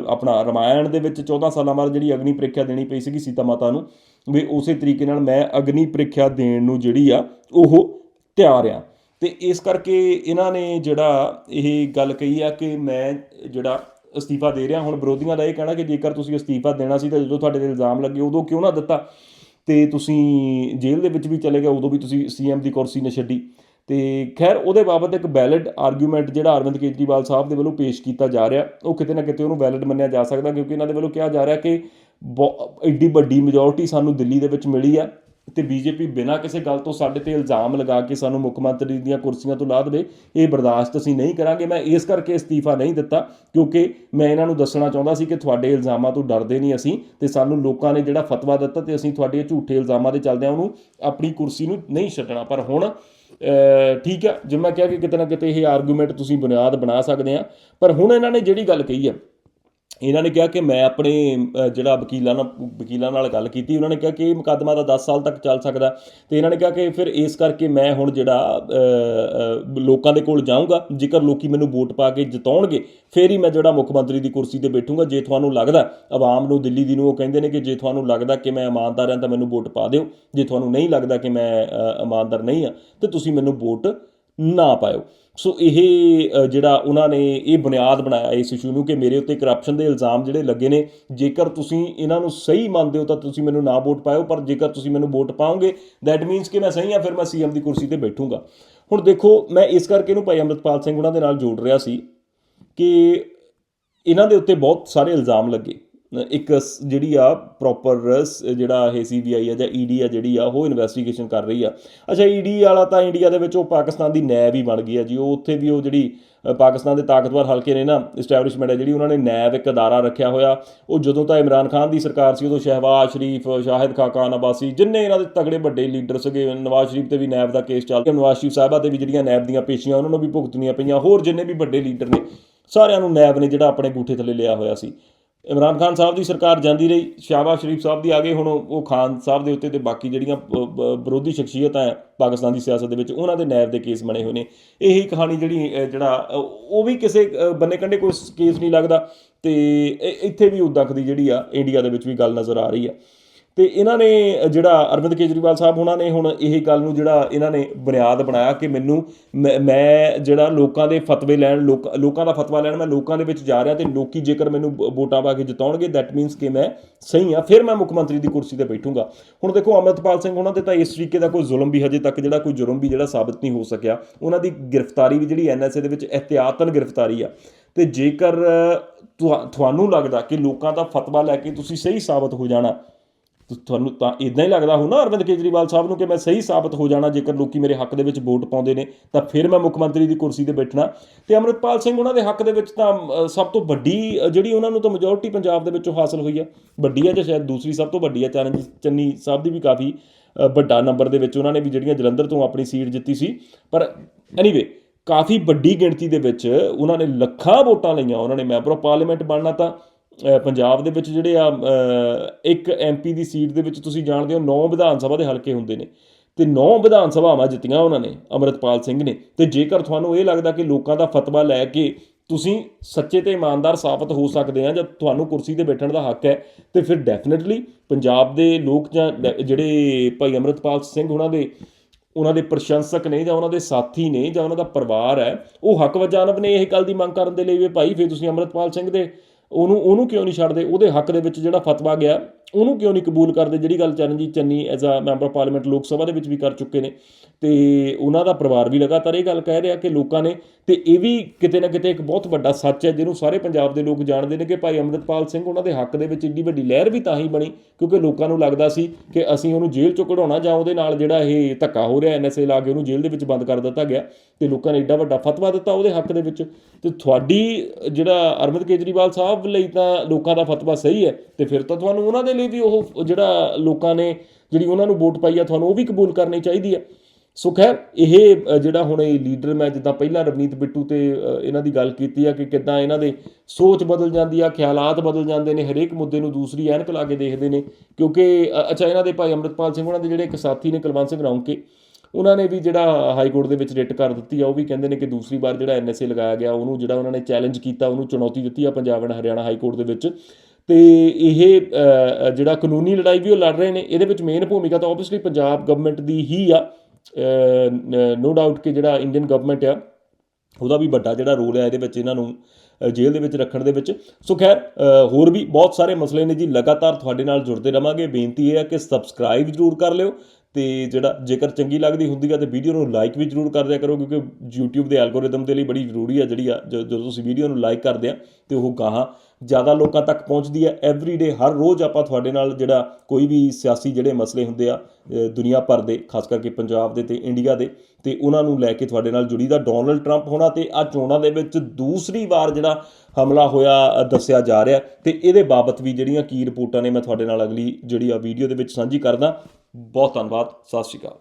ਆਪਣਾ ਰਮਾਇਣ ਦੇ ਵਿੱਚ 14 ਸਾਲਾਂ ਬਾਅਦ ਜਿਹੜੀ ਅਗਨੀ ਪ੍ਰੀਖਿਆ ਦੇਣੀ ਪਈ ਸੀਗੀ ਸੀਤਾ ਮਾਤਾ ਨੂੰ, ਵੀ ਉਸੇ ਤਰੀਕੇ ਨਾਲ ਮੈਂ ਅਗਨੀ ਪ੍ਰੀਖਿਆ ਦੇਣ ਨੂੰ ਜਿਹੜੀ ਆ, ਉਹ ਤਿਆਰ ਆ। ਅਤੇ ਇਸ ਕਰਕੇ ਇਹਨਾਂ ਨੇ ਜਿਹੜਾ ਇਹ ਗੱਲ ਕਹੀ ਆ ਕਿ ਮੈਂ ਜਿਹੜਾ ਅਸਤੀਫਾ ਦੇ ਰਿਹਾ, ਹੁਣ ਵਿਰੋਧੀਆਂ ਦਾ ਇਹ ਕਹਿਣਾ ਕਿ ਜੇਕਰ ਤੁਸੀਂ ਅਸਤੀਫਾ ਦੇਣਾ ਸੀ ਤਾਂ ਜਦੋਂ ਤੁਹਾਡੇ ਤੇ ਇਲਜ਼ਾਮ ਲੱਗੇ ਉਦੋਂ ਕਿਉਂ ਨਾ ਦਿੱਤਾ? ਤੇ ਤੁਸੀਂ ਜੇਲ੍ਹ ਦੇ ਵਿੱਚ ਵੀ ਚਲੇ ਗਏ, ਉਦੋਂ ਵੀ ਤੁਸੀਂ ਸੀਐਮ ਦੀ ਕੁਰਸੀ ਨਾ ਛੱਡੀ। ਤੇ ਖੈਰ, ਉਹਦੇ ਬਾਬਤ ਇੱਕ ਵੈਲਿਡ ਆਰਗੂਮੈਂਟ ਜਿਹੜਾ ਅਰਵਿੰਦ ਕੇਜਰੀਵਾਲ ਸਾਹਿਬ ਦੇ ਵੱਲੋਂ ਪੇਸ਼ ਕੀਤਾ ਜਾ ਰਿਹਾ, ਉਹ ਕਿਤੇ ਨਾ ਕਿਤੇ ਉਹਨੂੰ ਵੈਲਿਡ ਮੰਨਿਆ ਜਾ ਸਕਦਾ ਕਿਉਂਕਿ ਇਹਨਾਂ ਦੇ ਵੱਲੋਂ ਕਿਹਾ ਜਾ ਰਿਹਾ ਕਿ ਬਹੁ- ਐਡੀ ਵੱਡੀ ਮੈਜੋਰਟੀ ਸਾਨੂੰ ਦਿੱਲੀ ਦੇ ਵਿੱਚ ਮਿਲੀ ਆ। ਤੇ ਬੀਜੇਪੀ ਬਿਨਾਂ ਕਿਸੇ ਗੱਲ ਤੋਂ ਸਾਡੇ ਤੇ ਇਲਜ਼ਾਮ ਲਗਾ ਕੇ ਸਾਨੂੰ ਮੁੱਖ ਮੰਤਰੀ ਦੀਆਂ ਕੁਰਸੀਆਂ ਤੋਂ ਲਾ ਦੇਵੇ, ਇਹ ਬਰਦਾਸ਼ਤ ਅਸੀਂ ਨਹੀਂ ਕਰਾਂਗੇ। ਮੈਂ ਇਸ ਕਰਕੇ ਅਸਤੀਫਾ ਨਹੀਂ ਦਿੱਤਾ, ਕਿਉਂਕਿ ਮੈਂ ਇਹਨਾਂ ਨੂੰ ਦੱਸਣਾ ਚਾਹੁੰਦਾ ਸੀ ਕਿ ਤੁਹਾਡੇ ਇਲਜ਼ਾਮਾਂ ਤੋਂ ਡਰਦੇ ਨਹੀਂ ਅਸੀਂ ਤੇ ਸਾਨੂੰ ਲੋਕਾਂ ਨੇ ਜਿਹੜਾ ਫਤਵਾ ਦਿੱਤਾ ਤੇ ਅਸੀਂ ਤੁਹਾਡੇ ਝੂਠੇ ਇਲਜ਼ਾਮਾਂ ਦੇ ਚੱਲਦਿਆਂ ਉਹਨੂੰ ਆਪਣੀ ਕੁਰਸੀ ਨੂੰ ਨਹੀਂ ਛੱਡਣਾ। ਪਰ ਹੁਣ ਠੀਕ ਹੈ ਜਿਵੇਂ ਮੈਂ ਕਿਹਾ ਕਿ ਕਿਤੇ ਨਾ ਕਿਤੇ ਇਹ ਆਰਗੂਮੈਂਟ ਤੁਸੀਂ ਬੁਨਿਆਦ ਬਣਾ ਸਕਦੇ ਆ। ਪਰ ਹੁਣ ਇਹਨਾਂ ਨੇ ਜਿਹੜੀ ਗੱਲ ਕਹੀ ਹੈ ਇਹਨਾਂ ਨੇ ਕਿਹਾ ਕਿ ਮੈਂ ਆਪਣੇ ਜਿਹੜਾ ਵਕੀਲਾਂ ਨਾਲ ਵਕੀਲਾਂ ਨਾਲ ਗੱਲ ਕੀਤੀ, ਉਹਨਾਂ ਨੇ ਕਿਹਾ ਕਿ ਇਹ ਮੁਕੱਦਮਾ ਤਾਂ 10 ਸਾਲ ਤੱਕ ਚੱਲ ਸਕਦਾ। ਤੇ ਇਹਨਾਂ ਨੇ ਕਿਹਾ ਕਿ ਫਿਰ ਇਸ ਕਰਕੇ ਮੈਂ ਹੁਣ ਜਿਹੜਾ ਲੋਕਾਂ ਦੇ ਕੋਲ ਜਾਊਂਗਾ, ਜੇਕਰ ਲੋਕੀ ਮੈਨੂੰ ਵੋਟ ਪਾ ਕੇ ਜਿਤਾਉਣਗੇ, ਫਿਰ ਹੀ ਮੈਂ ਜਿਹੜਾ ਮੁੱਖ ਮੰਤਰੀ ਦੀ ਕੁਰਸੀ ਤੇ ਬੈਠੂੰਗਾ, ਜੇ ਤੁਹਾਨੂੰ ਲੱਗਦਾ, ਆਵਾਮ ਨੂੰ ਦਿੱਲੀ ਦੀ ਨੂੰ ਉਹ ਕਹਿੰਦੇ ਨੇ ਕਿ ਜੇ ਤੁਹਾਨੂੰ ਲੱਗਦਾ ਕਿ ਮੈਂ ਇਮਾਨਦਾਰ ਹਾਂ ਤਾਂ ਮੈਨੂੰ ਵੋਟ ਪਾ ਦਿਓ, ਜੇ ਤੁਹਾਨੂੰ ਨਹੀਂ ਲੱਗਦਾ ਕਿ ਮੈਂ ਇਮਾਨਦਾਰ ਨਹੀਂ ਹਾਂ, ਤੇ ਤੁਸੀਂ ਮੈਨੂੰ ਵੋਟ ਨਾ ਪਾਇਓ। ਸੋ ਇਹ ਜਿਹੜਾ ਉਹਨਾਂ ਨੇ ਇਹ ਬੁਨਿਆਦ ਬਣਾਇਆ ਇਸ ਇਸ਼ੂ ਨੂੰ ਕਿ ਮੇਰੇ ਉੱਤੇ ਕਰਪਸ਼ਨ ਦੇ ਇਲਜ਼ਾਮ ਜਿਹੜੇ ਲੱਗੇ ਨੇ, ਜੇਕਰ ਤੁਸੀਂ ਇਹਨਾਂ ਨੂੰ ਸਹੀ ਮੰਨਦੇ ਹੋ ਤਾਂ ਤੁਸੀਂ ਮੈਨੂੰ ਨਾ ਵੋਟ ਪਾਇਓ, ਪਰ ਜੇਕਰ ਤੁਸੀਂ ਮੈਨੂੰ ਵੋਟ ਪਾਓਗੇ ਦੈਟ ਮੀਨਸ ਕਿ ਮੈਂ ਸਹੀ ਹਾਂ, ਫਿਰ ਮੈਂ ਸੀਐਮ ਦੀ ਕੁਰਸੀ ਤੇ ਬੈਠੂੰਗਾ। ਹੁਣ ਦੇਖੋ, ਮੈਂ ਇਸ ਕਰਕੇ ਇਹਨੂੰ ਭਾਈ ਅੰਮ੍ਰਿਤਪਾਲ ਸਿੰਘ ਉਹਨਾਂ ਦੇ ਨਾਲ ਜੋੜ ਰਿਹਾ ਸੀ ਕਿ ਇਹਨਾਂ ਦੇ ਉੱਤੇ ਬਹੁਤ ਸਾਰੇ ਇਲਜ਼ਾਮ ਲੱਗੇ। ਇੱਕ ਜਿਹੜੀ ਆ ਪ੍ਰੋਪਰ ਜਿਹੜਾ ਇਹ ਸੀਬੀਆਈ ਆ ਜਾਂ ਈਡੀ ਆ ਜਿਹੜੀ ਆ ਉਹ ਇਨਵੈਸਟੀਗੇਸ਼ਨ ਕਰ ਰਹੀ ਆ। ਅੱਛਾ ਈਡੀ ਵਾਲਾ ਤਾਂ ਇੰਡੀਆ ਦੇ ਵਿੱਚ ਉਹ ਪਾਕਿਸਤਾਨ ਦੀ ਨੈਬ ਹੀ ਬਣ ਗਈ ਆ ਜੀ। ਉਹ ਉੱਥੇ ਵੀ ਉਹ ਜਿਹੜੀ ਪਾਕਿਸਤਾਨ ਦੇ ਤਾਕਤਵਰ ਹਲਕੇ ਨੇ ਨਾ ਇਸਟੈਬਲਿਸ਼ਮੈਂਟ ਹੈ ਜਿਹੜੀ ਉਹਨਾਂ ਨੇ ਨੈਬ ਇੱਕ ਅਦਾਰਾ ਰੱਖਿਆ ਹੋਇਆ। ਉਹ ਜਦੋਂ ਤਾਂ ਇਮਰਾਨ ਖਾਨ ਦੀ ਸਰਕਾਰ ਸੀ, ਉਦੋਂ ਸ਼ਹਿਬਾਜ਼ ਸ਼ਰੀਫ, ਸ਼ਾਹਿਦ ਖਾਕਾਨ ਅਬਾਸੀ, ਜਿੰਨੇ ਇਹਨਾਂ ਦੇ ਤਗੜੇ ਵੱਡੇ ਲੀਡਰ ਸੀਗੇ, ਨਵਾਜ਼ ਸ਼ਰੀਫ ਤੇ ਵੀ ਨੈਬ ਦਾ ਕੇਸ ਚੱਲ ਰਿਹਾ। ਨਵਾਜ਼ ਸ਼ਰੀਫ ਸਾਹਿਬਾ ਤੇ ਵੀ ਜਿਹੜੀਆਂ ਨੈਬ ਦੀਆਂ ਪੇਸ਼ੀਆਂ, ਉਹਨਾਂ ਨੂੰ ਵੀ ਭੁਗਤਣੀਆਂ ਪਈਆਂ। ਹੋਰ ਜਿੰਨੇ ਵੀ ਵੱਡੇ ਲੀਡਰ ਨੇ, ਸਾਰਿਆਂ ਨੂੰ ਨੈਬ ਨੇ ਜਿਹੜਾ ਆਪਣੇ ਗੂਠੇ ਥੱਲੇ ਲਿਆ ਹੋਇਆ ਸੀ। ਇਮਰਾਨ ਖਾਨ ਸਾਹਿਬ ਦੀ ਸਰਕਾਰ ਜਾਂਦੀ ਰਹੀ, ਸ਼ਾਹਬਾਜ਼ ਸ਼ਰੀਫ ਸਾਹਿਬ ਦੀ ਆ ਗਏ, ਹੁਣ ਉਹ ਖਾਨ ਸਾਹਿਬ ਦੇ ਉੱਤੇ ਤੇ ਬਾਕੀ ਜਿਹੜੀਆਂ ਵਿਰੋਧੀ ਸ਼ਖਸੀਅਤਾਂ ਹੈ ਪਾਕਿਸਤਾਨ ਦੀ ਸਿਆਸਤ ਦੇ ਵਿੱਚ, ਉਹਨਾਂ ਦੇ ਨੈਬ ਦੇ ਕੇਸ ਬਣੇ ਹੋਏ ਨੇ। ਇਹੀ ਕਹਾਣੀ ਜਿਹੜੀ ਜਿਹੜਾ ਉਹ ਵੀ ਕਿਸੇ ਬੰਨੇ ਕੰਡੇ ਕੋਈ ਕੇਸ ਨਹੀਂ ਲੱਗਦਾ ਤੇ ਇ- ਇੱਥੇ ਵੀ ਉਦਾਂ ਦੀ ਜਿਹੜੀ ਆ, ਇੰਡੀਆ ਦੇ ਵਿੱਚ ਵੀ ਗੱਲ ਨਜ਼ਰ ਆ ਰਹੀ ਆ। ਤੇ ਇਹਨਾਂ ਨੇ ਜਿਹੜਾ ਅਰਵਿੰਦ ਕੇਜਰੀਵਾਲ ਸਾਹਿਬ ਉਹਨਾਂ ਨੇ ਹੁਣ ਇਹ ਗੱਲ ਨੂੰ ਜਿਹੜਾ ਇਹਨਾਂ ਨੇ ਬੁਨਿਆਦ ਬਣਾਇਆ ਕਿ ਮੈਨੂੰ ਮੈਂ- ਮੈਂ ਜਿਹੜਾ ਲੋਕਾਂ ਦੇ ਫਤਵੇ ਲੈਣ, ਲੋਕ- ਲੋਕਾਂ ਦਾ ਫਤਵਾ ਲੈਣ, ਮੈਂ ਲੋਕਾਂ ਦੇ ਵਿੱਚ ਜਾ ਰਿਹਾ ਤੇ ਲੋਕੀ ਜੇਕਰ ਮੈਨੂੰ ਵੋਟਾਂ ਪਾ ਕੇ ਜਿਤਾਉਣਗੇ ਦੈਟ ਮੀਨਸ ਕਿ ਮੈਂ ਸਹੀ ਆ ਫਿਰ ਮੈਂ ਮੁੱਖ ਮੰਤਰੀ ਦੀ ਕੁਰਸੀ ਤੇ ਬੈਠੂੰਗਾ। ਹੁਣ ਦੇਖੋ ਅਮਰਤਪਾਲ ਸਿੰਘ ਉਹਨਾਂ ਤੇ ਤਾਂ ਇਸ ਤਰੀਕੇ ਦਾ ਕੋਈ ਜ਼ੁਲਮ ਵੀ ਹਜੇ ਤੱਕ ਜਿਹੜਾ ਕੋਈ ਜੁਰਮ ਵੀ ਜਿਹੜਾ ਸਾਬਤ ਨਹੀਂ ਹੋ ਸਕਿਆ। ਉਹਨਾਂ ਦੀ ਗ੍ਰਿਫਤਾਰੀ ਵੀ ਜਿਹੜੀ ਐਨਐਸਏ ਦੇ ਵਿੱਚ ਇhtiyatਨ ਗ੍ਰਿਫਤਾਰੀ ਆ। ਤੇ ਜੇਕਰ ਤੁਹਾ- ਤੁਹਾਨੂੰ ਲੱਗਦਾ ਕਿ ਲੋਕਾਂ ਦਾ ਫਤਵਾ ਲੈ ਕੇ ਤੁਸੀਂ ਸਹੀ ਸਾਬਤ ਹੋ ਜਾਣਾ ਤੁਹਾਨੂੰ ਤਾਂ ਇਦਾਂ ਹੀ ਲੱਗਦਾ ਹੋ ਨਾ ਅਰਵਿੰਦ ਕੇਜਰੀਵਾਲ ਸਾਹਿਬ ਨੂੰ ਕਿ ਮੈਂ ਸਹੀ ਸਾਬਤ ਹੋ ਜਾਣਾ, ਜੇਕਰ ਲੋਕੀ ਮੇਰੇ ਹੱਕ ਦੇ ਵਿੱਚ ਵੋਟ ਪਾਉਂਦੇ ਨੇ, ਤਾਂ ਫਿਰ ਮੈਂ ਮੁੱਖ ਮੰਤਰੀ ਦੀ ਕੁਰਸੀ ਤੇ ਬੈਠਣਾ। ਤੇ ਅਮਰਿਤਪਾਲ ਸਿੰਘ ਉਹਨਾਂ ਦੇ ਹੱਕ ਦੇ ਵਿੱਚ ਤਾਂ ਸਭ ਤੋਂ ਵੱਡੀ ਜਿਹੜੀ ਉਹਨਾਂ ਨੂੰ ਤਾਂ ਮੈਜੋਰਟੀ ਪੰਜਾਬ ਦੇ ਵਿੱਚੋਂ ਹਾਸਲ ਹੋਈ ਆ। ਵੱਡੀ ਆ ਜਾਂ ਸ਼ਾਇਦ ਦੂਸਰੀ ਸਭ ਤੋਂ ਵੱਡੀ ਆ, ਚਰਨਜੀਤ, ਚੰਨੀ ਸਾਹਿਬ ਦੀ ਵੀ ਕਾਫੀ ਵੱਡਾ ਨੰਬਰ ਦੇ ਵਿੱਚ ਉਹਨਾਂ ਨੇ ਵੀ ਜਿਹੜੀਆਂ ਜਲੰਧਰ ਤੋਂ ਆਪਣੀ ਸੀਟ ਜਿੱਤੀ ਸੀ। ਪਰ ਐਨੀਵੇ ਕਾਫੀ ਵੱਡੀ ਗਿਣਤੀ ਦੇ ਵਿੱਚ ਉਹਨਾਂ ਨੇ ਲੱਖਾਂ ਵੋਟਾਂ ਲਈਆਂ, ਉਹਨਾਂ ਨੇ ਮੈਂਬਰ ਆਫ ਪਾਰਲੀਮੈਂਟ ਬਣਨਾ ਤਾਂ ਪੰਜਾਬ ਦੇ ਵਿੱਚ ਜਿਹੜੇ ਆ ਅ, ਇੱਕ ਐਮਪੀ ਦੀ ਸੀਟ ਦੇ ਵਿੱਚ ਤੁਸੀਂ ਜਾਣਦੇ ਹੋ 9 ਵਿਧਾਨ ਸਭਾ ਦੇ ਹਲਕੇ ਹੁੰਦੇ ਨੇ। ਤੇ 9 ਵਿਧਾਨ ਸਭਾਵਾਂ ਜਿੱਤੀਆਂ ਉਹਨਾਂ ਨੇ ਅਮਰਿਤਪਾਲ ਸਿੰਘ ਨੇ। ਤੇ ਜੇਕਰ ਤੁਹਾਨੂੰ ਇਹ ਲੱਗਦਾ ਕਿ ਲੋਕਾਂ ਦਾ ਫਤਵਾ ਲੈ ਕੇ ਤੁਸੀਂ ਸੱਚੇ ਤੇ ਇਮਾਨਦਾਰ ਸਾਬਤ ਹੋ ਸਕਦੇ ਆ ਜਾਂ ਤੁਹਾਨੂੰ ਕੁਰਸੀ ਤੇ ਬੈਠਣ ਦਾ ਹੱਕ ਹੈ ਤੇ ਫਿਰ ਡੈਫੀਨਿਟਲੀ ਪੰਜਾਬ ਦੇ ਲੋਕ ਜਾਂ ਡ- ਜਿਹੜੇ ਭਾਈ ਅਮਰਿਤਪਾਲ ਸਿੰਘ ਉਹਨਾਂ ਦੇ ਉਹਨਾਂ ਦੇ ਪ੍ਰਸ਼ੰਸਕ ਨੇ ਜਾਂ ਉਹਨਾਂ ਦੇ ਸਾਥੀ ਨੇ ਜਾਂ ਉਹਨਾਂ ਦਾ ਪਰਿਵਾਰ ਹੈ ਉਹ ਹੱਕ ਵਜਾਨਬ ਨੇ ਇਹ ਗੱਲ ਦੀ ਮੰਗ ਕਰਨ ਦੇ ਲਈ ਵੀ ਭਾਈ ਫਿਰ ਤੁਸੀਂ ਅਮਰਿਤਪਾਲ ਸਿੰਘ ਦੇ ਉਹਨੂੰ ਉਹਨੂੰ ਕਿਉਂ ਨਹੀਂ ਛੱਡਦੇ? ਉਹਦੇ ਹੱਕ ਦੇ ਵਿੱਚ ਜਿਹੜਾ ਫਤਵਾ ਗਿਆ, ਉਹਨੂੰ ਕਿਉਂ ਨਹੀਂ ਕਬੂਲ ਕਰਦੇ? ਜਿਹੜੀ ਗੱਲ Charanjit Channi as a member of parliament Lok Sabha ਦੇ ਵਿੱਚ ਵੀ ਕਰ ਚੁੱਕੇ ਨੇ ਤੇ ਉਹਨਾਂ ਦਾ ਪਰਿਵਾਰ ਵੀ ਲਗਾਤਾਰ ਇਹ ਗੱਲ ਕਹਿ ਰਿਹਾ ਕਿ ਲੋਕਾਂ ਨੇ ਤੇ ਇਹ ਵੀ ਕਿਤੇ ਨਾ ਕਿਤੇ ਇੱਕ ਬਹੁਤ ਵੱਡਾ ਸੱਚ ਹੈ, ਜਿਹਨੂੰ ਸਾਰੇ ਪੰਜਾਬ ਦੇ ਲੋਕ ਜਾਣਦੇ ਨੇ ਕਿ ਭਾਈ ਅਮਰਿਤਪਾਲ ਸਿੰਘ ਉਹਨਾਂ ਦੇ ਹੱਕ ਦੇ ਵਿੱਚ ਏਡੀ ਵੱਡੀ ਲਹਿਰ ਵੀ ਤਾਂ ਹੀ ਬਣੀ, ਕਿਉਂਕਿ ਲੋਕਾਂ ਨੂੰ ਲੱਗਦਾ ਸੀ ਕਿ ਅਸੀਂ ਉਹਨੂੰ ਜੇਲ੍ਹ ਚੋਂ ਕਢਾਉਣਾ ਜਾਂ ਉਹਦੇ ਨਾਲ ਜਿਹੜਾ ਇਹ ਧੱਕਾ ਹੋ ਰਿਹਾ ਐਨਐਸਏ ਲਾ ਕੇ ਉਹਨੂੰ ਜੇਲ੍ਹ ਦੇ ਵਿੱਚ ਬੰਦ ਕਰ ਦਿੱਤਾ ਗਿਆ ਤੇ ਲੋਕਾਂ ਨੇ ਏਡਾ ਵੱਡਾ ਫਤਵਾ ਦਿੱਤਾ ਉਹਦੇ ਹੱਕ ਦੇ ਵਿੱਚ। ਤੇ ਤੁਹਾਡੀ ਜਿਹੜਾ ਅਰਵਿੰਦ ਕੇਜਰੀਵਾਲ ਸਾਹਿਬ ਲਈ ਤਾਂ ਲੋਕਾਂ ਦਾ ਫਤਵਾ ਸਹੀ ਹੈ, ਤੇ ਫਿਰ ਤਾਂ ਤੁਹਾਨੂੰ ਉਹਨਾਂ ਦੇ ਲਈ ਵੀ ਉਹ ਜਿਹੜਾ ਲੋਕਾਂ ਨੇ ਜਿਹੜੀ ਉਹਨਾਂ ਨੂੰ ਵੋਟ ਪਾਈ ਆ, ਤੁਹਾਨੂੰ ਉਹ ਵੀ ਕਬੂਲ ਕਰਨੀ ਚਾਹੀਦੀ ਹੈ। ਸੋ ਖੈਰ, ਇਹ ਜਿਹੜਾ ਹੁਣ ਇਹ ਲੀਡਰ ਮੈਂ ਜਿੱਦਾਂ ਪਹਿਲਾਂ ਰਵਨੀਤ ਬਿੱਟੂ ਤੇ ਇਹਨਾਂ ਦੀ ਗੱਲ ਕੀਤੀ ਆ ਕਿ ਕਿੱਦਾਂ ਇਹਨਾਂ ਦੇ ਸੋਚ ਬਦਲ ਜਾਂਦੀ ਆ, ਖਿਆਲਾਤ ਬਦਲ ਜਾਂਦੇ ਨੇ, ਹਰੇਕ ਮੁੱਦੇ ਨੂੰ ਦੂਸਰੀ ਐਨਕ ਲਾ ਕੇ ਦੇਖਦੇ ਨੇ, ਕਿਉਂਕਿ ਅੱਛਾ, ਇਹਨਾਂ ਦੇ ਭਾਈ ਅੰਮ੍ਰਿਤਪਾਲ ਸਿੰਘ ਉਹਨਾਂ ਦੇ ਜਿਹੜੇ ਇੱਕ ਸਾਥੀ ਨੇ ਕੁਲਵੰਤ ਸਿੰਘ ਰੌਂਕੇ, ਉਹਨਾਂ ਨੇ ਵੀ ਜਿਹੜਾ ਹਾਈ ਕੋਰਟ ਦੇ ਵਿੱਚ ਰਿਟ ਕਰ ਦਿੱਤੀ ਆ, ਉਹ ਵੀ ਕਹਿੰਦੇ ਨੇ ਕਿ ਦੂਸਰੀ ਵਾਰ ਜਿਹੜਾ ਐਨਐਸਏ ਲਗਾਇਆ ਗਿਆ, ਉਹਨੂੰ ਜਿਹੜਾ ਉਹਨਾਂ ਨੇ ਚੈਲੰਜ ਕੀਤਾ, ਉਹਨੂੰ ਚੁਣੌਤੀ ਦਿੱਤੀ ਆ Punjab and Haryana high court ਦੇ ਵਿੱਚ। ਤੇ ਇਹ ਜਿਹੜਾ ਕਾਨੂੰਨੀ ਲੜਾਈ ਵੀ ਉਹ ਲੜ ਰਹੇ ਨੇ, ਇਹਦੇ ਵਿੱਚ ਮੇਨ ਭੂਮਿਕਾ ਤਾਂ ਆਬਵੀਅਸਲੀ ਪੰਜਾਬ ਗਵਰਨਮੈਂਟ ਦੀ ਹੀ ਆ। ਨੋ ਡਾਊਟ ਕਿ ਜਿਹੜਾ ਇੰਡੀਅਨ ਗਵਰਨਮੈਂਟ ਆ, ਉਹਦਾ ਵੀ ਵੱਡਾ ਜਿਹੜਾ ਰੋਲ ਹੈ ਇਹਦੇ ਵਿੱਚ ਇਹਨਾਂ ਨੂੰ ਜੇਲ੍ਹ ਦੇ ਵਿੱਚ ਰੱਖਣ ਦੇ ਵਿੱਚ। ਸੋ ਖੈਰ ਹੋਰ ਵੀ ਬਹੁਤ ਸਾਰੇ ਮਸਲੇ ਨੇ ਜੀ, ਲਗਾਤਾਰ ਤੁਹਾਡੇ ਨਾਲ ਜੁੜਦੇ ਰਵਾਂਗੇ। ਬੇਨਤੀ ਇਹ ਹੈ ਕਿ ਸਬਸਕ੍ਰਾਈਬ ਜ਼ਰੂਰ ਕਰ ਲਿਓ ਅਤੇ ਜਿਹੜਾ ਜੇਕਰ ਚੰਗੀ ਲੱਗਦੀ ਹੁੰਦੀ ਆ ਤਾਂ ਵੀਡੀਓ ਨੂੰ ਲਾਈਕ ਵੀ ਜ਼ਰੂਰ ਕਰ ਦਿਆ ਕਰੋ, ਕਿਉਂਕਿ YouTube ਦੇ ਐਲਗੋਰਿਦਮ ਦੇ ਲਈ ਬੜੀ ਜ਼ਰੂਰੀ ਆ ਜਿਹੜੀ ਆ, ਜ- ਜਦੋਂ ਤੁਸੀਂ ਵੀਡੀਓ ਨੂੰ ਲਾਈਕ ਕਰਦੇ ਆ, ਤੇ ਉਹ ਗਾਹਾਂ ਜ਼ਿਆਦਾ ਲੋਕਾਂ ਤੱਕ ਪਹੁੰਚਦੀ ਹੈ ਐਵਰੀਡੇ ਹਰ ਰੋਜ਼ ਆਪਾਂ ਤੁਹਾਡੇ ਨਾਲ ਜਿਹੜਾ ਕੋਈ ਵੀ ਸਿਆਸੀ ਜਿਹੜੇ ਮਸਲੇ ਹੁੰਦੇ ਆ ਦੁਨੀਆ ਭਰ ਦੇ, ਖਾਸ ਕਰਕੇ ਪੰਜਾਬ ਦੇ ਤੇ ਇੰਡੀਆ ਦੇ, ਤੇ ਉਹਨਾਂ ਨੂੰ ਲੈ ਕੇ ਤੁਹਾਡੇ ਨਾਲ ਜੁੜੀ ਦਾ ਡੋਨਲਡ ਟਰੰਪ ਹੋਣਾ ਤੇ ਆ ਚੋਣਾਂ ਦੇ ਵਿੱਚ ਦੂਸਰੀ ਵਾਰ ਜਿਹੜਾ ਹਮਲਾ ਹੋਇਆ ਦੱਸਿਆ ਜਾ ਰਿਹਾ। ਤੇ ਇਹਦੇ ਬਾਬਤ ਵੀ ਜਿਹੜੀਆਂ ਕੀ ਰਿਪੋਰਟਾਂ ਨੇ, ਮੈਂ ਤੁਹਾਡੇ ਨਾਲ ਅਗਲੀ ਜਿਹੜੀ ਆ ਵੀਡੀਓ ਦੇ ਵਿੱਚ ਸਾਂਝੀ ਕਰਦਾ। ਬਹੁਤ ਧੰਨਵਾਦ ਸਤਿ ਸ਼੍ਰੀ ਅਕਾਲ